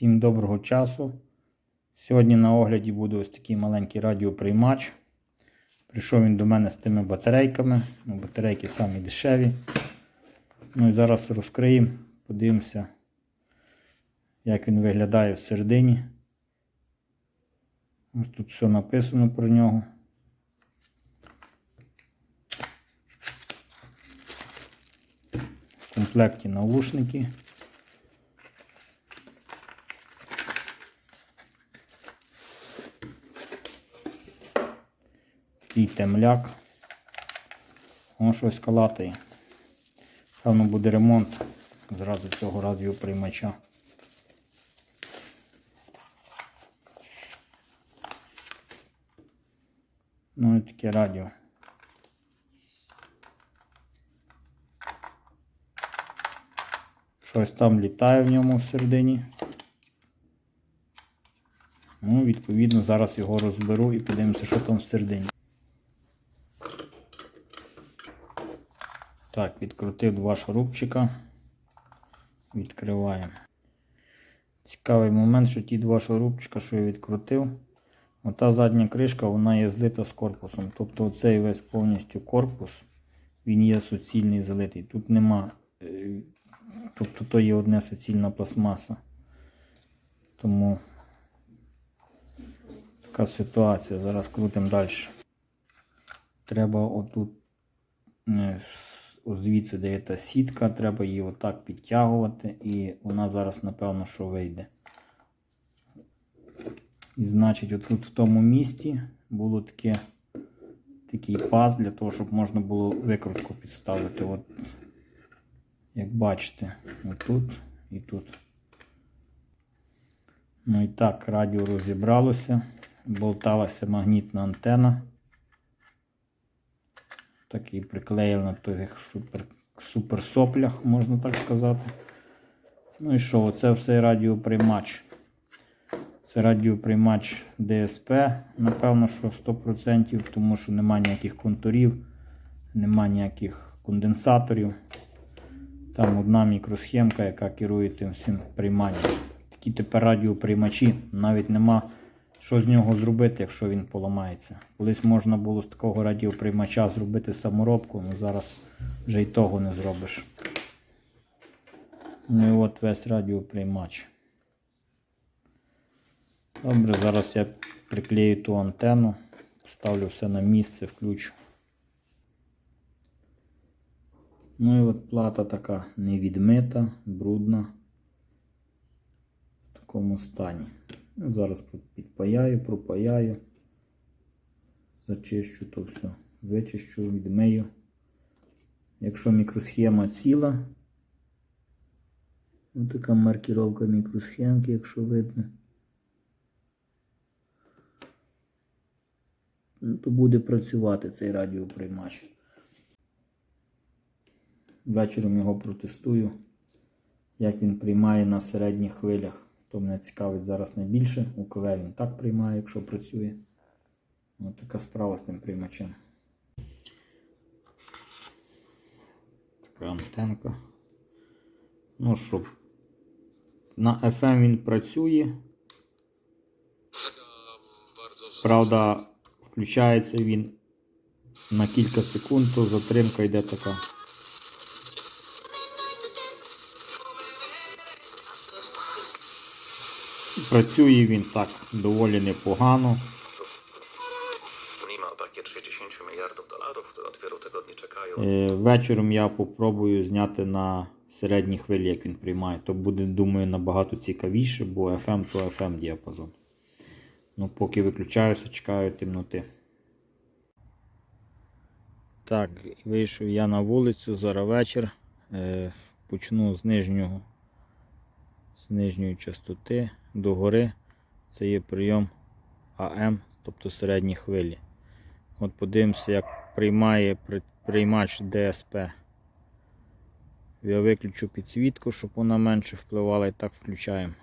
Всім доброго часу. Сьогодні на огляді буде ось такий маленький радіоприймач. Прийшов він до мене з тими батарейками. Ну, батарейки самі дешеві. Ну і зараз розкриємо, подивимося, як він виглядає всередині. Ось тут все написано про нього. В комплекті наушники. Такий темляк. Воно щось калатає. Певно буде ремонт зразу цього радіоприймача. Ну і таке радіо. Щось там літає в ньому всередині. Ну, відповідно, зараз його розберу і подивимося, що там всередині. Так, відкрутив два шурупчика. Відкриваємо. Цікавий момент, що ті два шурупчика, що я відкрутив, ота задня кришка вона є злита з корпусом. Тобто оцей весь повністю корпус, він є суцільний залитий. Тут нема. е, Тобто то є одна суцільна пластмаса. Тому така ситуація. Зараз крутимо далі. Треба отут е, звідси де є та сітка, треба її отак підтягувати, і вона зараз, напевно, що вийде. І значить, отут в тому місці було таке, такий паз для того, щоб можна було викрутку підставити. От, як бачите, отут і тут. Ну і так, радіо розібралося, болталася магнітна антена. Так і приклеїв на тих супер, соплях, можна так сказати. Ну і що, оце все радіоприймач. Це радіоприймач ДСП, напевно, що 100%, тому що нема ніяких контурів, нема ніяких конденсаторів. Там одна мікросхемка, яка керує тим всім прийманням. Такі тепер радіоприймачі, навіть нема що з нього зробити, якщо він поламається. Колись можна було з такого радіоприймача зробити саморобку, але зараз вже й того не зробиш. Ну і от весь радіоприймач. Добре, зараз я приклею ту антенну, поставлю все на місце, включу. Ну і от плата така невідмита, брудна в такому стані. Зараз підпаяю, пропаяю, зачищу то все, вичищу, відмию. Якщо мікросхема ціла, ось така маркіровка мікросхемки, якщо видно, ну, то буде працювати цей радіоприймач. Вечором його протестую, як він приймає на середніх хвилях. То мене цікавить зараз найбільше. У КВ він так приймає, якщо працює. Ось така справа з тим приймачем. Така антенка. Ну що, на FM він працює. Правда, включається він на кілька секунд, то затримка йде така. Працює він так доволі непогано. Niemal pakiet 60 miliardów dolarów, które od wielu tygodni czekają. Е, Вечором я попробую зняти на середній хвилі, як він приймає. То буде, думаю, набагато цікавіше, бо FM то FM діапазон. Ну, поки виключаюся, чекаю темноти. Так, вийшов я на вулицю, зараз вечір. Е, Почну з нижнього, з нижньої частоти до гори. Це є прийом АМ, тобто середні хвилі. От подивимося, як приймає приймач ДСП. Я виключу підсвітку, щоб вона менше впливала і так включаємо.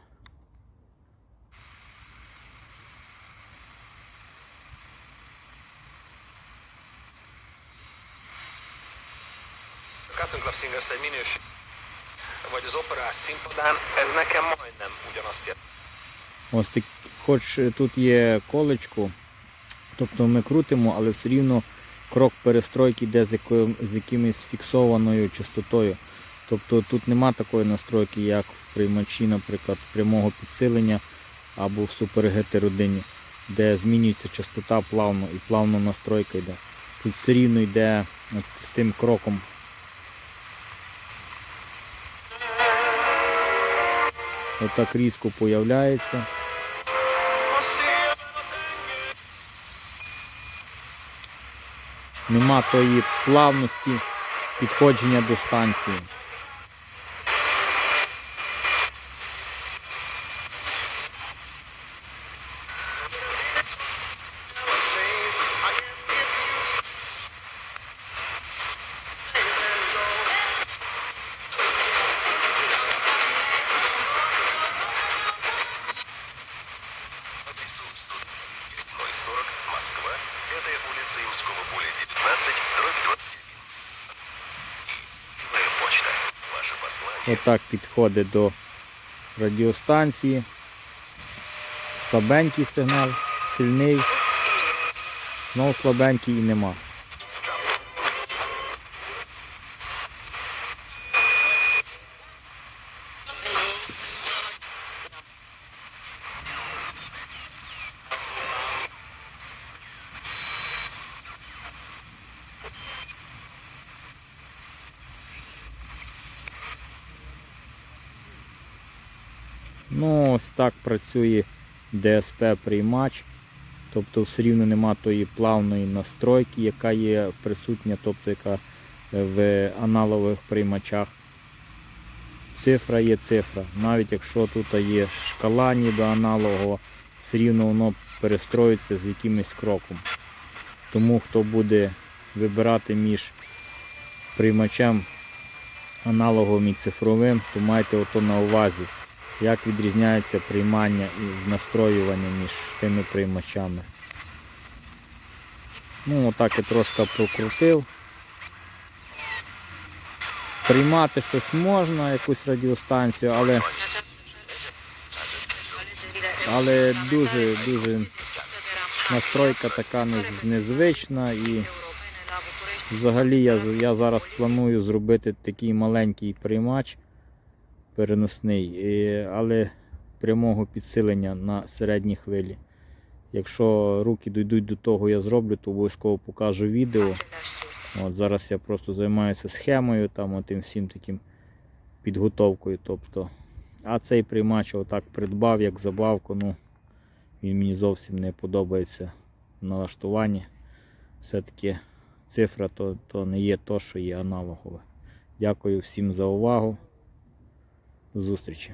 Club Singers egy minőség, vagy az operás színpadán, ez nekem majdnem ugyanazt jelenti. Ось так, хоч тут є колечко, тобто ми крутимо, але все рівно крок перестройки йде з, якою, з якимось фіксованою частотою. Тобто тут нема такої настройки, як в приймачі, наприклад, прямого підсилення або в Super GT родині, де змінюється частота плавно і плавно настройка йде. Тут все рівно йде от з тим кроком. Отак різко появляється. Нема тої плавності підходження до станції. Отак підходить до радіостанції. Слабенький сигнал, сильний, знову слабенький і нема. Ну, ось так працює ДСП приймач. Тобто все рівно нема тої плавної настройки, яка є присутня, тобто яка е, в аналогових приймачах. Цифра є цифра. Навіть якщо тут є шкала ніби аналогова, все рівно воно перестроїться з якимось кроком. Тому хто буде вибирати між приймачем аналоговим і цифровим, то майте ото на увазі як відрізняється приймання і настроювання між тими приймачами. Ну, отак я трошки прокрутив. Приймати щось можна, якусь радіостанцію, але, але дуже дуже настройка така незвична і взагалі я, я зараз планую зробити такий маленький приймач переносний, але прямого підсилення на середній хвилі. Якщо руки дійдуть до того, я зроблю, то обов'язково покажу відео. От зараз я просто займаюся схемою, там отим всім таким підготовкою. Тобто, а цей приймач отак придбав як забавку. Ну, він мені зовсім не подобається в налаштуванні. Все-таки цифра то, то не є то, що є аналогове. Дякую всім за увагу. Зустрічі.